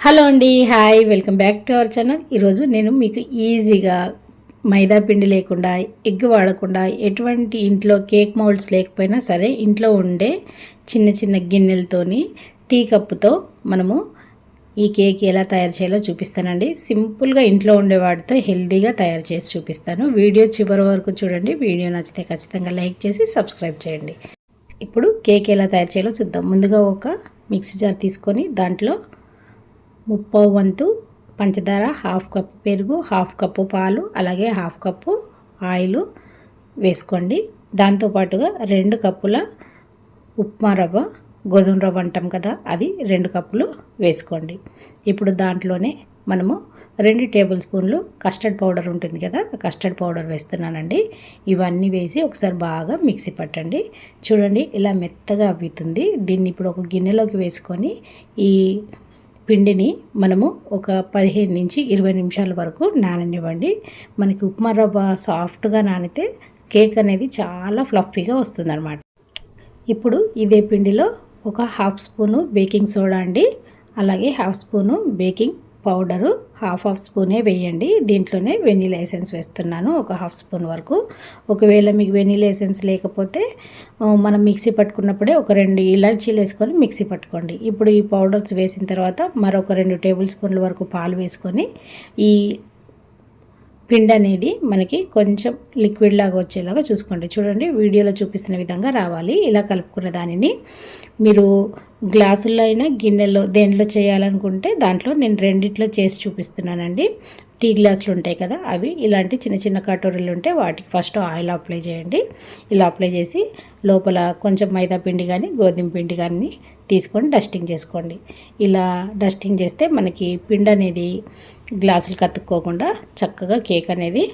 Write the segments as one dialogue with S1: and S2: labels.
S1: Hello అండి hi welcome back to our channel. ఈరోజు నేను మీకు ఈజీగా మైదా పిండి లేకుండా ఎగ్ వాడకుండా ఎటువంటి ఇంట్లో కేక్ మౌల్డ్స్ లేకపోయినా సరే ఇంట్లో ఉండే చిన్న చిన్న గిన్నెలతోని టీ కప్పుతో మనము ఈ కేక్ ఎలా తయారు చేయాలో చూపిస్తానండి. సింపుల్గా ఇంట్లో ఉండే వాటితో హెల్తీగా తయారు చేసి చూపిస్తాను. వీడియో చివరి వరకు చూడండి. వీడియో నచ్చితే ఖచ్చితంగా లైక్ చేసి సబ్స్క్రైబ్ చేయండి. ఇప్పుడు కేక్ ఎలా తయారు చేయాలో చూద్దాం. ముందుగా ఒక మిక్సీ జార్ తీసుకొని దాంట్లో ముప్పో వంతు పంచదార హాఫ్ కప్ పెరుగు హాఫ్ కప్పు పాలు అలాగే హాఫ్ కప్పు ఆయిల్ వేసుకోండి. దాంతోపాటుగా రెండు కప్పుల ఉప్మా రవ్వ గోధుమ రవ్వ అంటాం కదా అది రెండు కప్పులు వేసుకోండి. ఇప్పుడు దాంట్లోనే మనము రెండు టేబుల్ స్పూన్లు కస్టర్డ్ పౌడర్ ఉంటుంది కదా కస్టర్డ్ పౌడర్ వేస్తున్నానండి. ఇవన్నీ వేసి ఒకసారి బాగా మిక్సీ పట్టండి. చూడండి ఇలా మెత్తగా అవ్వుతుంది. దీన్ని ఇప్పుడు ఒక గిన్నెలోకి వేసుకొని ఈ పిండిని మనము ఒక పదిహేను నుంచి ఇరవై నిమిషాల వరకు నాననివ్వండి. మనకి ఉప్మా రవ్వ సాఫ్ట్గా నానితే కేక్ అనేది చాలా ఫ్లఫీగా వస్తుందన్నమాట. ఇప్పుడు ఇదే పిండిలో ఒక హాఫ్ స్పూను బేకింగ్ సోడా అండి. అలాగే half spoon baking powder half half స్పూనే వేయండి. దీంట్లోనే వెనీలా ఎసెన్స్ వేస్తున్నాను ఒక హాఫ్ స్పూన్ వరకు. ఒకవేళ మీకు వెనీలా ఎసెన్స్ లేకపోతే మనం మిక్సీ పట్టుకున్నప్పుడే ఒక రెండు ఇలాచీలు వేసుకొని మిక్సీ పట్టుకోండి. ఇప్పుడు ఈ పౌడర్స్ వేసిన తర్వాత మరొక రెండు టేబుల్ స్పూన్ల వరకు పాలు వేసుకొని ఈ పిండి అనేది మనకి కొంచెం లిక్విడ్ లాగా వచ్చేలాగా చూసుకోండి. చూడండి వీడియోలో చూపిస్తున్న విధంగా రావాలి. ఇలా కలుపుకున్న దానిని మీరు గ్లాసుల్లో అయినా గిన్నెలో దేంట్లో చేయాలనుకుంటే దాంట్లో నేను రెండిట్లో చేసి చూపిస్తున్నానండి. టీ గ్లాసులు ఉంటాయి కదా అవి ఇలాంటి చిన్న చిన్న కటోరీలు ఉంటే వాటికి ఫస్ట్ ఆయిల్ అప్లై చేయండి. ఇలా అప్లై చేసి లోపల కొంచెం మైదా పిండి కానీ గోధుమ పిండి కానీ తీసుకొని డస్టింగ్ చేసుకోండి. ఇలా డస్టింగ్ చేస్తే మనకి పిండి అనేది గ్లాసులు కత్తుక్కోకుండా చక్కగా కేక్ అనేది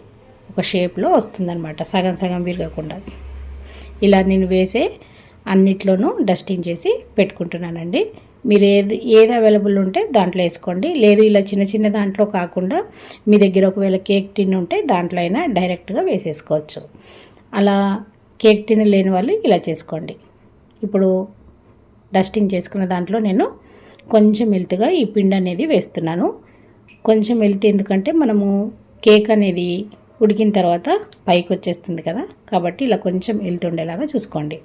S1: ఒక షేప్లో వస్తుందన్నమాట సగం సగం విరగకుండా. ఇలా నేను వేసే అన్నిట్లోనూ డస్టింగ్ చేసి పెట్టుకుంటున్నానండి. మీరు ఏది ఏది అవైలబుల్ ఉంటే దాంట్లో వేసుకోండి. లేదు ఇలా చిన్న చిన్న దాంట్లో కాకుండా మీ దగ్గర ఒకవేళ కేక్ టిన్ ఉంటే దాంట్లో అయినా డైరెక్ట్గా వేసేసుకోవచ్చు. అలా కేక్ టిన్ లేని వాళ్ళు ఇలా చేసుకోండి. ఇప్పుడు డస్టింగ్ చేసుకున్న దాంట్లో నేను కొంచెం వెళ్తుగా ఈ పిండి అనేది వేస్తున్నాను. కొంచెం వెళ్తే ఎందుకంటే మనము కేక్ అనేది ఉడికిన తర్వాత పైకి వచ్చేస్తుంది కదా కాబట్టి ఇలా కొంచెం వెళ్తుండేలాగా చూసుకోండి.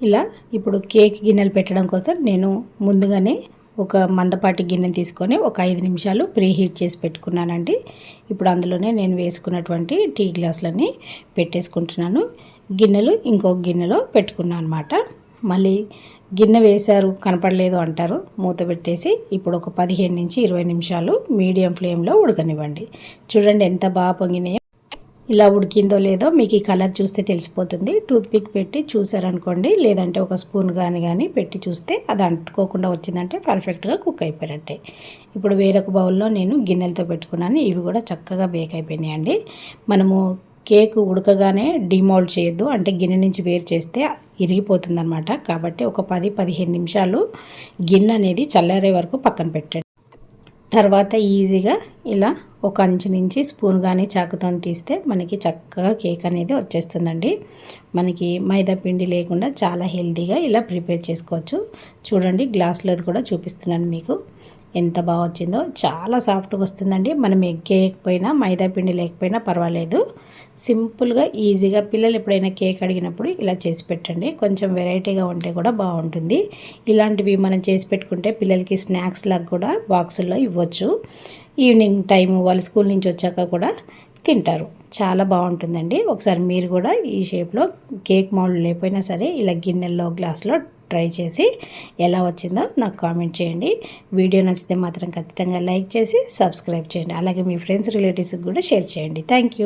S1: ఇలా ఇప్పుడు కేక్ గిన్నెలు పెట్టడం కోసం నేను ముందుగానే ఒక మందపాటి గిన్నె తీసుకొని ఒక ఐదు నిమిషాలు ప్రీ హీట్ చేసి పెట్టుకున్నానండి. ఇప్పుడు అందులోనే నేను వేసుకున్నటువంటి టీ గ్లాసులని పెట్టేసుకుంటున్నాను. గిన్నెలు ఇంకొక గిన్నెలో పెట్టుకున్నాను అనమాట మళ్ళీ గిన్నె వేశారు కనపడలేదు అంటారు. మూత పెట్టేసి ఇప్పుడు ఒక పదిహేను నుంచి ఇరవై నిమిషాలు మీడియం ఫ్లేమ్లో ఉడకనివ్వండి. చూడండి ఎంత బాగా పొంగినాయో. ఇలా ఉడికిందో లేదో మీకు ఈ కలర్ చూస్తే తెలిసిపోతుంది. టూత్పిక్ పెట్టి చూసారనుకోండి లేదంటే ఒక స్పూన్ కానీ కానీ పెట్టి చూస్తే అది అంటుకోకుండా వచ్చిందంటే పర్ఫెక్ట్గా కుక్ అయిపోయినట్టే. ఇప్పుడు వేరొక బౌల్లో నేను గిన్నెలతో పెట్టుకున్నాను. ఇవి కూడా చక్కగా బేక్ అయిపోయినాయండి. మనము కేక్ ఉడకగానే డిమోల్డ్ చేయొద్దు అంటే గిన్నె నుంచి వేరు చేస్తే ఇరిగిపోతుందన్నమాట. కాబట్టి ఒక పది పదిహేను నిమిషాలు గిన్నె అనేది చల్లారే వరకు పక్కన పెట్టండి. తర్వాత ఈజీగా ఇలా ఒక అంచు నుంచి స్పూన్ కానీ చాకుతో తీస్తే మనకి చక్కగా కేక్ అనేది వచ్చేస్తుందండి. మనకి మైదా పిండి లేకుండా చాలా హెల్తీగా ఇలా ప్రిపేర్ చేసుకోవచ్చు. చూడండి గ్లాస్లోది కూడా చూపిస్తున్నాను మీకు. ఎంత బాగా వచ్చిందో. చాలా సాఫ్ట్గా వస్తుందండి. మనం ఎగ్ కేకపోయినా మైదా పిండి లేకపోయినా పర్వాలేదు. సింపుల్గా ఈజీగా పిల్లలు ఎప్పుడైనా కేక్ అడిగినప్పుడు ఇలా చేసి పెట్టండి. కొంచెం వెరైటీగా ఉంటే కూడా బాగుంటుంది. ఇలాంటివి మనం చేసి పెట్టుకుంటే పిల్లలకి స్నాక్స్ లాగా కూడా బాక్సుల్లో ఇవ్వచ్చు. ఈవినింగ్ టైము వాళ్ళు స్కూల్ నుంచి వచ్చాక కూడా తింటారు. చాలా బాగుంటుందండి. ఒకసారి మీరు కూడా ఈ షేప్లో కేక్ మౌల్డ్ లేకపోయినా సరే ఇలా గిన్నెల్లో గ్లాస్లో ట్రై చేసి ఎలా వచ్చిందో నాకు కామెంట్ చేయండి. వీడియో నచ్చితే మాత్రం ఖచ్చితంగా లైక్ చేసి సబ్స్క్రైబ్ చేయండి. అలాగే మీ ఫ్రెండ్స్ రిలేటివ్స్కి కూడా షేర్ చేయండి. థ్యాంక్